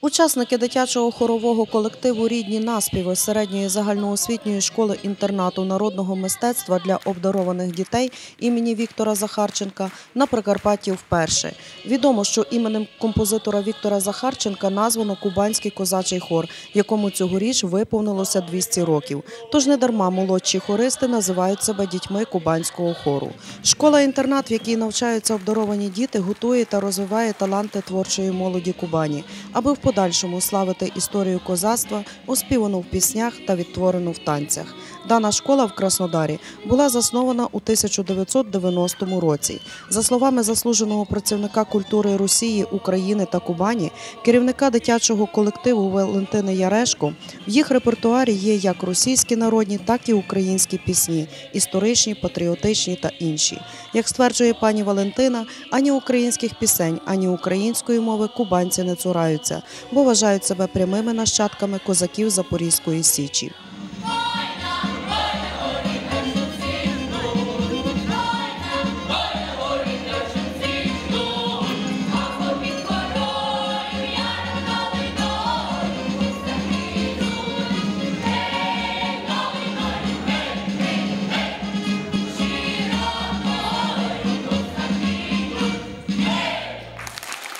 Учасники дитячого хорового колективу Рідні наспіви середньої загальноосвітньої школи інтернату народного мистецтва для обдарованих дітей імені Віктора Захарченка на Прикарпатті вперше. Відомо, що іменем композитора Віктора Захарченка названо Кубанський козачий хор, якому цьогоріч виповнилося 200 років. Тож недарма молодші хористи називають себе дітьми кубанського хору. Школа-інтернат, в якій навчаються обдаровані діти, готує та розвиває таланти творчої молоді Кубані, аби в подальшому славити історію козацтва, оспівану в піснях та відтворену в танцях. Дана школа в Краснодарі була заснована у 1990 році. За словами заслуженого працівника культури Росії, України та Кубані, керівника дитячого колективу Валентини Ярешко, в їх репертуарі є як російські народні, так і українські пісні, історичні, патріотичні та інші. Як стверджує пані Валентина, ані українських пісень, ані української мови кубанці не цураються, бо вважають себе прямими нащадками козаків Запорізької січі.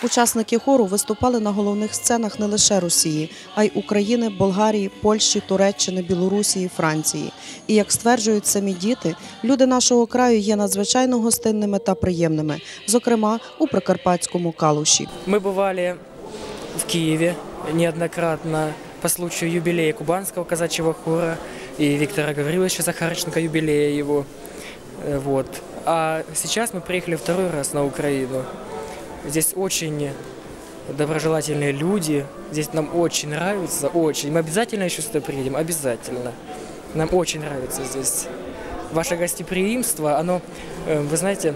Учасники хору виступали на головних сценах не лише Росії, а й України, Болгарії, Польщі, Туреччини, Білорусі, Франції. І як стверджують самі діти, люди нашого краю є надзвичайно гостинними та приємними, зокрема у Прикарпатському калуші. Мы бывали в Киеве неоднократно по случаю юбилея Кубанского казачьего хора и Виктора Гавриловича Захарченко, юбилея его. Э, Вот. А сейчас мы приехали второй раз на Украину. Здесь очень доброжелательные люди. Здесь нам очень нравится, очень. Мы обязательно еще сюда приедем, обязательно. Нам очень нравится здесь. Ваше гостеприимство, оно, э, вы знаете,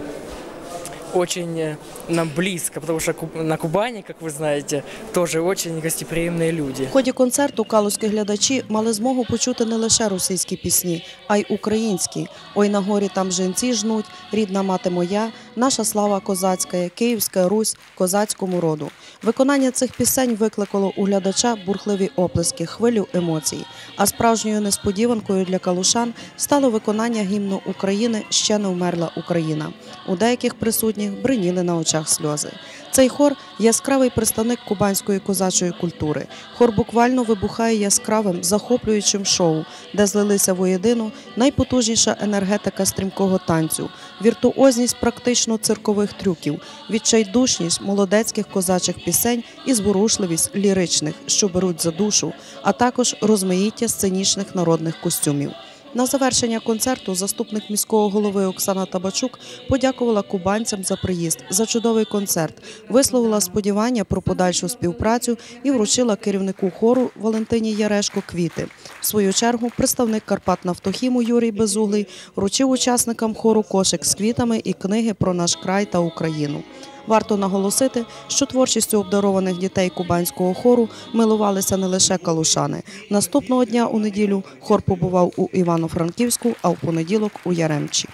очень э, нам близко, потому что Ку- на Кубани, как вы знаете, тоже очень гостеприимные люди. В ході концерту калузькі глядачі мали змогу почути не лише російські пісні, а й українські. Ой на горі там жінці жнуть, рідна мати моя, наша слава козацька, Київська Русь, козацькому роду. Виконання цих пісень викликало у глядача бурхливі оплески, хвилю емоцій. А справжньою несподіванкою для калушан стало виконання гімну України Ще не вмерла Україна. У деяких присутніх бриніли на очах сльози. Цей хор яскравий представник кубанської козачої культури. Хор буквально вибухає яскравим, захоплюючим шоу, де злилися воєдину найпотужніша енергетика стрімкого танцю, віртуозність практично циркових трюків, відчайдушність молодецьких козачих пісень і зворушливість ліричних, що беруть за душу, а також розмаїття сценічних народних костюмів. На завершення концерту заступник міського голови Оксана Табачук подякувала кубанцям за приїзд, за чудовий концерт, висловила сподівання про подальшу співпрацю і вручила керівнику хору Валентині Ярешко квіти. В свою чергу представник Карпат Нафтохіму Юрій Безуглий вручив учасникам хору кошик з квітами і книги про наш край та Україну. Варто наголосити, що творчістю обдарованих дітей кубанського хору милувалися не лише калушани. Наступного дня у неділю хор побував у Івано-Франківську, а в понеділок у Яремчі.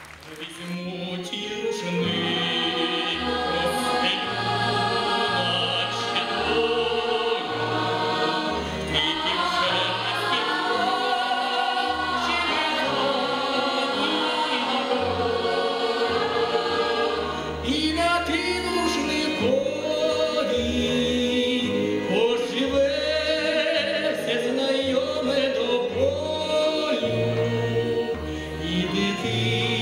ti.